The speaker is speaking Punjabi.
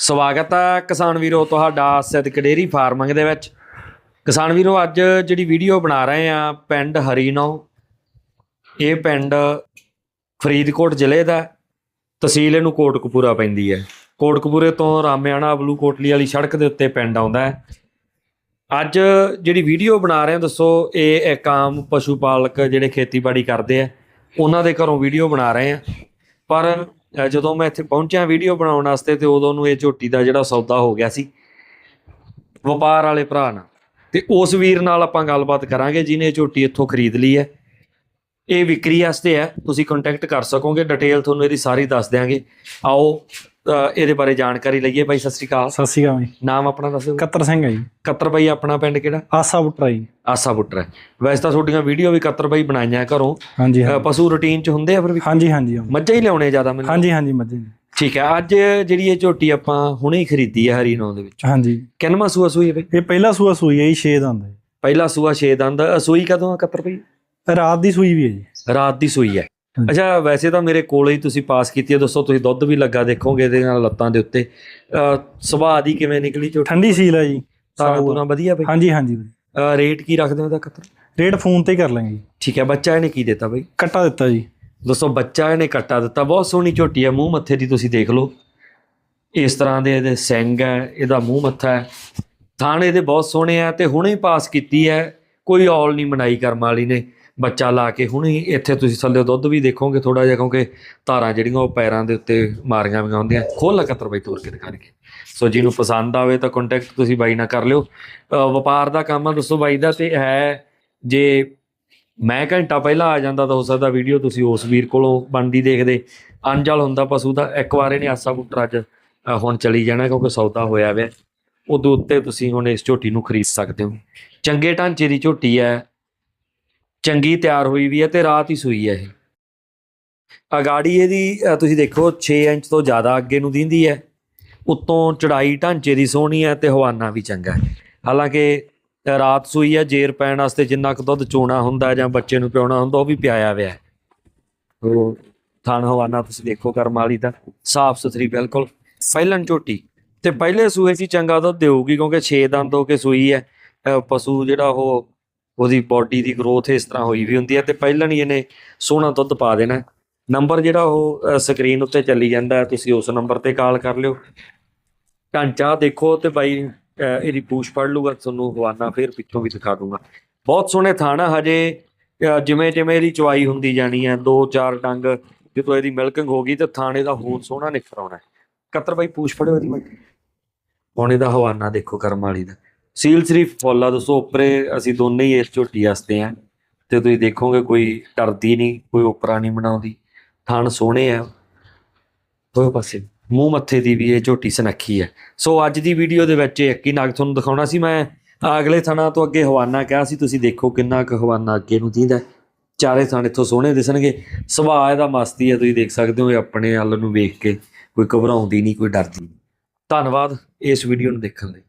ਸਵਾਗਤ ਹੈ ਕਿਸਾਨ ਵੀਰੋ, ਤੁਹਾਡਾ ਸਿੱਧਕ ਡੇਰੀ ਫਾਰਮਿੰਗ ਦੇ ਵਿੱਚ। ਕਿਸਾਨ ਵੀਰੋ, ਅੱਜ ਜਿਹੜੀ ਵੀਡੀਓ ਬਣਾ ਰਹੇ ਆ, ਪਿੰਡ ਹਰੀਨੋ, ਇਹ ਪਿੰਡ ਫਰੀਦਕੋਟ ਜ਼ਿਲ੍ਹੇ ਦਾ ਤਹਿਸੀਲ ਇਹਨੂੰ ਕੋਟਕਪੂਰਾ ਪੈਂਦੀ ਹੈ। ਕੋਟਕਪੂਰੇ ਤੋਂ ਰਾਮਿਆਣਾ ਬਲੂ ਕੋਟਲੀ ਵਾਲੀ ਸੜਕ ਦੇ ਉੱਤੇ ਪਿੰਡ ਆਉਂਦਾ ਹੈ। ਅੱਜ ਜਿਹੜੀ ਵੀਡੀਓ ਬਣਾ ਰਹੇ ਹਾਂ, ਦੱਸੋ, ਇਹ ਇੱਕ ਆਮ ਪਸ਼ੂ ਪਾਲਕ ਜਿਹੜੇ ਖੇਤੀਬਾੜੀ ਕਰਦੇ ਆ, ਉਹਨਾਂ ਦੇ ਘਰੋਂ ਵੀਡੀਓ ਬਣਾ ਰਹੇ ਆ ਪਰ ਜਦੋਂ ਮੈਂ ਇੱਥੇ ਪਹੁੰਚਿਆ ਵੀਡੀਓ ਬਣਾਉਣ ਵਾਸਤੇ ਤੇ ਉਦੋਂ ਨੂੰ ਇਹ ਝੋਟੀ ਦਾ ਜਿਹੜਾ ਸੌਦਾ ਹੋ ਗਿਆ ਸੀ, ਵਪਾਰ ਵਾਲੇ ਭਰਾ ਨਾਲ। ਤੇ ਉਸ ਵੀਰ ਨਾਲ ਆਪਾਂ ਗੱਲਬਾਤ ਕਰਾਂਗੇ ਜਿਹਨੇ ਇਹ ਝੋਟੀ ਇੱਥੋਂ ਖਰੀਦ ਲਈ ਹੈ। ਇਹ ਵਿਕਰੀ ਵਾਸਤੇ ਹੈ, ਤੁਸੀਂ ਕੰਟੈਕਟ ਕਰ ਸਕੋਗੇ ਡਿਟੇਲ ਤੁਹਾਨੂੰ ਇਹਦੀ ਸਾਰੀ ਦੱਸ ਦਿਆਂਗੇ। ਆਓ ਇਹਦੇ ਬਾਰੇ ਜਾਣਕਾਰੀ ਲਈਏ ਬਾਈ ਸਤਿ ਸ਼੍ਰੀ ਅਕਾਲ। ਸਤਿ ਸ਼੍ਰੀ ਅਕਾਲ ਜੀ। ਨਾਮ ਆਪਣਾ ਦੱਸੋ ਕੱਤਰ ਸਿੰਘ ਹੈ ਜੀ। ਕੱਤਰ ਬਾਈ ਆਪਣਾ ਪਿੰਡ ਕਿਹੜਾ? ਆਸਾ ਬੁੱਟਰਾ ਜੀ। ਆਸਾ ਬੁੱਟਰ। ਵੈਸੇ ਤਾਂ ਤੁਹਾਡੀਆਂ ਵੀਡੀਓ ਵੀ ਕੱਤਰ ਬਾਈ ਬਣਾਈਆਂ ਘਰੋਂ। ਹਾਂਜੀ ਪਸ਼ੂ ਰੂਟੀਨ ਚ ਹੁੰਦੇ ਆ ਫਿਰ ਵੀ? ਹਾਂਜੀ ਹਾਂਜੀ। ਮੱਝਾਂ ਹੀ ਲਿਆਉਣੇ ਜ਼ਿਆਦਾ ਮੈਨੂੰ? ਹਾਂਜੀ ਹਾਂਜੀ ਮੱਝੇ। ਠੀਕ ਹੈ ਅੱਜ ਜਿਹੜੀ ਇਹ ਝੋਟੀ ਆਪਾਂ ਹੁਣੇ ਹੀ ਖਰੀਦੀ ਹੈ ਹਰੀਨੌ ਦੇ ਵਿੱਚ। ਹਾਂਜੀ। ਕਿੰਨਵਾਂ ਸੂਆ ਸੂਈ ਹੈ ਬਈ? ਇਹ ਪਹਿਲਾ ਸੂਆ ਸੂਈ ਹੈ ਜੀ 6 ਦੰਦ ਹੈ। ਪਹਿਲਾ ਸੂਆ 6 ਦੰਦ। ਸੂਈ ਕਦੋਂ ਆ ਕੱਤਰ ਬਈ? ਰਾਤ ਦੀ ਸੂਈ ਵੀ ਹੈ ਜੀ। ਰਾਤ ਦੀ ਸੂਈ ਹੈ। ਅੱਛਾ ਵੈਸੇ ਤਾਂ ਮੇਰੇ ਕੋਲੇ ਹੀ ਤੁਸੀਂ ਪਾਸ ਕੀਤੀ ਹੈ ਦੋਸਤੋ ਤੁਸੀਂ ਦੁੱਧ ਵੀ ਲੱਗਾ ਦੇਖੋਗੇ ਇਹਦੇ ਨਾਲ ਲੱਤਾਂ ਦੇ ਉੱਤੇ। ਸੁਭਾਅ ਦੀ ਕਿਵੇਂ ਨਿਕਲੀ ਝੋਟੀ ਠੰਡੀ ਸੀਲ ਹੈ ਜੀ ਸਾਰਾ ਪੂਰਾ ਵਧੀਆ ਬਈ? ਹਾਂਜੀ ਹਾਂਜੀ। ਰੇਟ ਕੀ ਰੱਖਦੇ ਹੋ ਇਹਦਾ ਕੱਤਰ ਰੇਟ ਫੋਨ ਤੇ ਕਰ ਲਾਂਗੇ ਜੀ। ਠੀਕ ਹੈ ਬੱਚਾ ਇਹਨੇ ਕੀ ਦਿੱਤਾ ਬਈ? ਕੱਟਾ ਦਿੱਤਾ ਜੀ। ਦੋਸਤੋ ਬੱਚਾ ਇਹਨੇ ਕੱਟਾ ਦਿੱਤਾ ਬਹੁਤ ਸੋਹਣੀ ਝੋਟੀ ਹੈ ਮੂੰਹ ਮੱਥੇ ਦੀ ਤੁਸੀਂ ਦੇਖ ਲਓ। ਇਸ ਤਰ੍ਹਾਂ ਦੇ ਇਹਦੇ ਸਿੰਗ ਹੈ ਇਹਦਾ ਮੂੰਹ ਮੱਥਾ ਹੈ। ਥਾਣੇ ਇਹਦੇ ਬਹੁਤ ਸੋਹਣੇ ਆ ਤੇ ਹੁਣੇ ਪਾਸ ਕੀਤੀ ਹੈ ਕੋਈ ਔਲ ਨਹੀਂ ਮਨਾਈ ਕਰਮ ਵਾਲੀ ਨੇ। ਬੱਚਾ ਲਾ ਕੇ ਹੁਣੇ ਹੀ ਇੱਥੇ ਤੁਸੀਂ ਥੱਲੇ ਦੁੱਧ ਵੀ ਦੇਖੋਗੇ ਥੋੜਾ ਜਿਹਾ, ਕਿਉਂਕਿ ਧਾਰਾਂ ਜਿਹੜੀਆਂ ਉਹ ਪੈਰਾਂ ਦੇ ਉੱਤੇ ਮਾਰੀਆਂ ਵੀਆਂ ਹੁੰਦੀਆਂ। ਖੋਲ ਕਤਰ ਬਈ ਤੋਰ ਕੇ ਦਿਖਾ ਕੇ ਸੋ ਜਿਹਨੂੰ ਪਸੰਦ ਆਵੇ ਤਾਂ ਕੰਟੈਕਟ ਤੁਸੀਂ ਬਾਈ ਨਾਲ ਕਰ ਲਿਓ। ਵਪਾਰ ਦਾ ਕੰਮ ਆ, ਦੱਸੋ ਬਾਈ ਦਾ ਤੇ ਹੈ, ਜੇ ਮੈਂ ਘੰਟਾ ਪਹਿਲਾਂ ਆ ਜਾਂਦਾ ਤਾਂ ਹੋ ਸਕਦਾ ਵੀਡੀਓ ਤੁਸੀਂ ਉਸ ਵੀਰ ਕੋਲੋਂ ਬਣਦੀ ਦੇਖਦੇ। ਅਣਜਲ ਹੁੰਦਾ ਪਸ਼ੂ ਦਾ, ਇੱਕ ਵਾਰ ਇਹਨੇ ਆਸਾ ਪੁੱਤਰ ਅੱਜ ਹੁਣ ਚਲੀ ਜਾਣਾ ਕਿਉਂਕਿ ਸੌਦਾ ਹੋਇਆ ਵੇ। ਉਦੋਂ ਉੱਤੇ ਤੁਸੀਂ ਹੁਣ ਇਸ ਝੋਟੀ ਨੂੰ ਖਰੀਦ ਸਕਦੇ ਹੋ। ਚੰਗੇ ਢਾਂਚੇ ਦੀ ਝੋਟੀ ਹੈ ਚੰਗੀ ਤਿਆਰ ਹੋਈ ਵੀ ਹੈ ਤੇ ਰਾਤ ਹੀ ਸੂਈ ਹੈ ਇਹ। ਅਗਾੜੀ ਇਹਦੀ ਤੁਸੀਂ ਦੇਖੋ 6 ਇੰਚ ਤੋਂ ਜ਼ਿਆਦਾ ਅੱਗੇ ਨੂੰ ਦਿੰਦੀ ਹੈ। ਉੱਤੋਂ ਚੜਾਈ ਢਾਂਚੇ ਦੀ ਸੋਹਣੀ ਹੈ ਤੇ ਹਵਾਨਾ ਵੀ ਚੰਗਾ ਹੈ। ਹਾਲਾਂਕਿ ਰਾਤ ਸੂਈ ਹੈ, ਜੇਰ ਪੈਣ ਵਾਸਤੇ ਜਿੰਨਾ ਕੁ ਦੁੱਧ ਚੋਣਾ ਹੁੰਦਾ ਜਾਂ ਬੱਚੇ ਨੂੰ ਪਿਆਉਣਾ ਹੁੰਦਾ, ਉਹ ਵੀ ਪਿਆਇਆ ਹੋਇਆ ਹੈ। ਉਹ ਥਣ ਹਵਾਨਾ ਤੁਸੀਂ ਦੇਖੋ ਕਰਮ ਵਾਲੀ ਦਾ, ਸਾਫ਼ ਸੁਥਰੀ ਬਿਲਕੁਲ। ਪਹਿਲਣ ਝੋਟੀ, ਤੇ ਪਹਿਲੇ ਸੂਏ 'ਚ ਚੰਗਾ ਦੁੱਧ ਦੇਊਗੀ ਕਿਉਂਕਿ 6 ਦੰਦ ਹੋ ਕੇ ਸੂਈ ਹੈ। ਪਸ਼ੂ ਜਿਹੜਾ ਉਹ ਉਹਦੀ ਬਾਡੀ ਦੀ ਗਰੋਥ ਇਸ ਤਰ੍ਹਾਂ ਹੋਈ ਵੀ ਹੁੰਦੀ ਹੈ ਤੇ ਪਹਿਲਾਂ ਹੀ ਇਹਨੇ ਸੋਹਣਾ ਦੁੱਧ ਪਾ ਦੇਣਾ ਨੰਬਰ ਜਿਹੜਾ ਉਹ ਸਕਰੀਨ ਉੱਤੇ ਚੱਲੀ ਜਾਂਦਾ ਤੁਸੀਂ ਉਸ ਨੰਬਰ ਤੇ ਕਾਲ ਕਰ ਲਿਓ। ਢਾਂਚਾ ਦੇਖੋ ਤੇ ਬਾਈ ਇਹਦੀ ਪੂਛ ਫੜ ਲੂਗਾ ਤੁਹਾਨੂੰ ਹਵਾਨਾ ਫਿਰ ਪਿੱਛੋਂ ਵੀ ਦਿਖਾ ਦੂੰਗਾ ਬਹੁਤ ਸੋਹਣੇ ਥਾਣਾ ਹਜੇ ਜਿਵੇਂ ਜਿਵੇਂ ਇਹਦੀ ਚਵਾਈ ਹੁੰਦੀ ਜਾਣੀ ਹੈ, ਦੋ ਚਾਰ ਡੰਗ, ਜਦੋਂ ਇਹਦੀ ਮਿਲਕਿੰਗ ਹੋ ਗਈ ਤੇ ਥਾਣੇ ਦਾ ਹੋਰ ਸੋਹਣਾ ਨਿਖਰ ਆਉਣਾ ਕਤਰ ਬਾਈ, ਪੂਛ ਫੜਿਓ ਇਹਦੀ ਬਾਈ। ਹੁਣ ਇਹਦਾ ਹਵਾਨਾ ਦੇਖੋ ਕਰਮ ਵਾਲੀ ਦਾ। ਸੀਲ ਸ਼ਰੀਫ ਫੁੱਲ ਆ ਦੋਸਤੋ ਉੱਪਰੇ ਅਸੀਂ ਦੋਨੇ ਹੀ ਇਸ ਝੋਟੀ ਵਾਸਤੇ ਆ। ਤੇ ਤੁਸੀਂ ਦੇਖੋਗੇ ਕੋਈ ਡਰਦੀ ਨਹੀਂ, ਕੋਈ ਉਪਰਾ ਨਹੀਂ ਬਣਾਉਂਦੀ। ਥਣ ਸੋਹਣੇ ਆ। ਦੋਵੇਂ ਪਾਸੇ ਮੂੰਹ ਮੱਥੇ ਦੀ ਵੀ ਇਹ ਝੋਟੀ ਸਨੱਖੀ ਹੈ ਸੋ ਅੱਜ ਦੀ ਵੀਡੀਓ ਦੇ ਵਿੱਚ ਇੱਕ ਹੀ ਤੁਹਾਨੂੰ ਦਿਖਾਉਣਾ ਸੀ। ਮੈਂ ਅਗਲੇ ਥਣਾ ਤੋਂ ਅੱਗੇ ਹਵਾਨਾ ਕਿਹਾ ਸੀ, ਤੁਸੀਂ ਦੇਖੋ ਕਿੰਨਾ ਕੁ ਹਵਾਨਾ ਅੱਗੇ ਨੂੰ ਦੀਂਦਾ ਚਾਰੇ ਥਣ ਇੱਥੋਂ ਸੋਹਣੇ ਦਿਸਣਗੇ। ਸੁਭਾਅ ਇਹਦਾ ਮਸਤੀ ਹੈ ਤੁਸੀਂ ਦੇਖ ਸਕਦੇ ਹੋ ਇਹ ਆਪਣੇ ਵੱਲ ਨੂੰ ਵੇਖ ਕੇ ਕੋਈ ਘਬਰਾਉਂਦੀ ਨਹੀਂ, ਕੋਈ ਡਰਦੀ ਨਹੀਂ। ਧੰਨਵਾਦ ਇਸ ਵੀਡੀਓ ਨੂੰ ਦੇਖਣ ਲਈ।